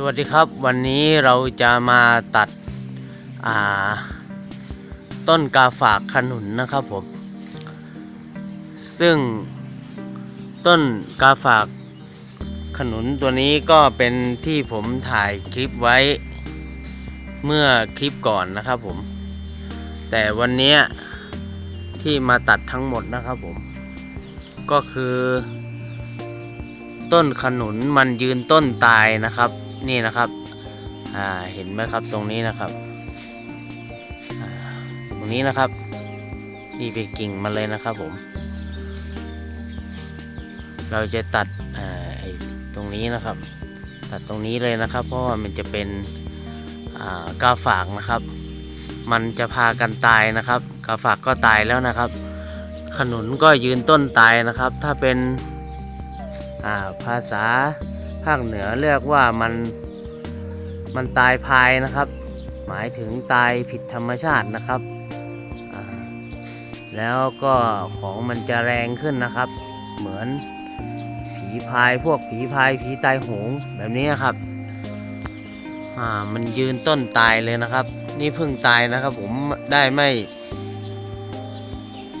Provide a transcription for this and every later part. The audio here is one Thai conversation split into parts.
สวัสดีครับวันนี้เราจะมาตัดาต้นกาฝากขนุนนะครับผม ซึ่งต้นกาฝากขนุนตัวนี้ก็เป็นที่ผมถ่ายคลิปไว้เมื่อคลิปก่อนนะครับผม แต่วันนี้ที่มาตัดทั้งหมดนะครับผม ก็คือ ต้นขนุนมันยืนต้นตายนะครับ นี่นะครับอ่าเห็นไหมครับตรงนี้นะครับตรงนี้นะครับ นี่เป็นกิ่งมันเลยนะครับผม เราจะตัดอ่าตรงนี้นะครับ ตัดตรงนี้เลยนะครับ เพราะว่ามันจะเป็นอ่ากาฝากนะครับ มันจะพากันตายนะครับกาฝากก็ตายแล้วนะครับ ขนุนก็ยืนต้นตายนะครับ ถ้าเป็นภาษา ภาคเหนือเรียกว่ามันมันตายพายนะครับ หมายถึงตายผิดธรรมชาตินะครับ แล้วก็ของมันจะแรงขึ้นนะครับ เหมือนผีพายพวกผีพายผีตายโหงแบบนี้ครับอ่ามันยืนต้นตายเลยนะครับ นี่เพิ่งตายนะครับ ผมได้ไม่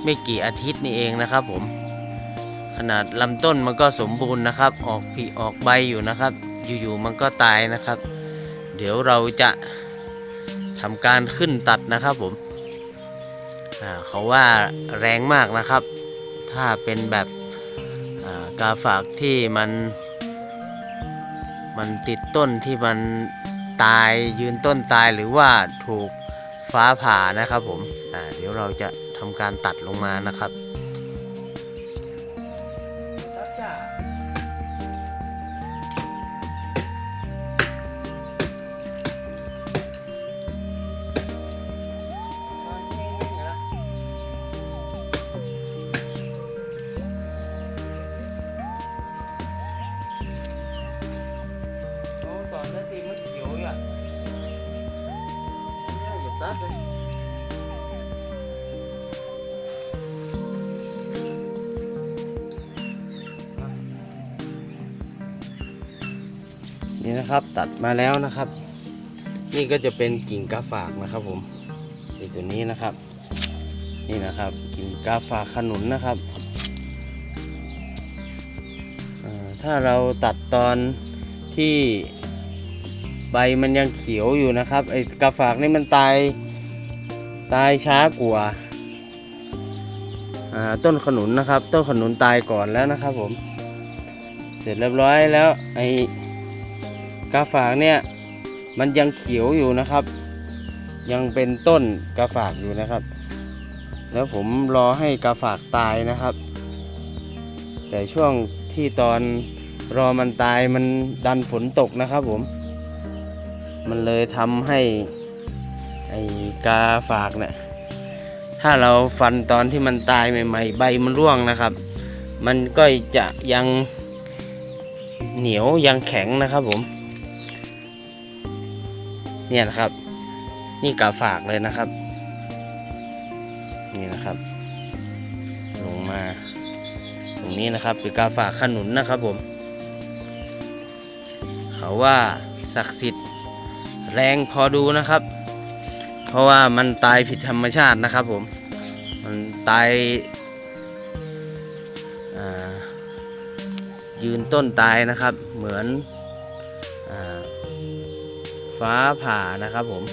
ไม่กี่อาทิตย์นี่เองนะครับผม ขนาดลำต้นมันก็สมบูรณ์นะครับ ออกผลิออกใบอยู่นะครับ อยู่ๆมันก็ตายนะครับ เดี๋ยวเราจะทำการขึ้นตัดนะครับผมเขาว่าแรงมากนะครับ ถ้าเป็นแบบกาฝากที่มัน มันติดต้นที่มันตายยืนต้นตายหรือว่าถูกฟ้าผ่านะครับผมเดี๋ยวเราจะทำการตัดลงมานะครับ อย่าตัดเลยนี่นะครับตัดมาแล้วนะครับ นี่ก็จะเป็นกิ่งกาฝากนะครับผมนี่ตัวนี้นะครับ นี่นะครับกิ่งกาฝากขนุนนะครับถ้าเราตัดตอนที่ ใบมันยังเขียวอยู่นะครับไอ้กาฝากนี่มันตายตายช้ากว่าอ่าต้นขนุนนะครับ ต้นขนุนตายก่อนแล้วนะครับผม เสร็จเรียบร้อยแล้วไอ้กาฝากเนี่ยมันยังเขียวอยู่นะครับ ยังเป็นต้นกาฝากอยู่นะครับ แล้วผมรอให้กาฝากตายนะครับ แต่ช่วงที่ตอนรอมันตายมันดันฝนตกนะครับผม มันเลยทำให้ไอ้กาฝากเนี่ยถ้าเราฟันตอนที่มันตายใหม่ๆ ใบมันร่วงนะครับ มันก็จะยังเหนียวยังแข็งนะครับผม เนี่ยนะครับ นี่กาฝากเลยนะครับ นี่นะครับ ลงมา ตรงนี้นะครับเป็นกาฝากขนุนนะครับผม เขาว่าศักดิ์สิทธิ์ แรงพอดูนะครับ เพราะว่ามันตายผิดธรรมชาตินะครับ ผม มันตายายืนต้นตายนะครับ เหมือนอฟ้าผ่านะครับ ผม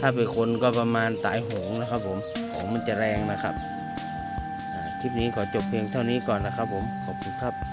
ถ้าเป็นคนก็ประมาณตายโหงนะครับ ผมของมันจะแรงนะครับคลิปนี้ขอจบเพียงเท่านี้ก่อนนะครับ ผมขอบคุณครับ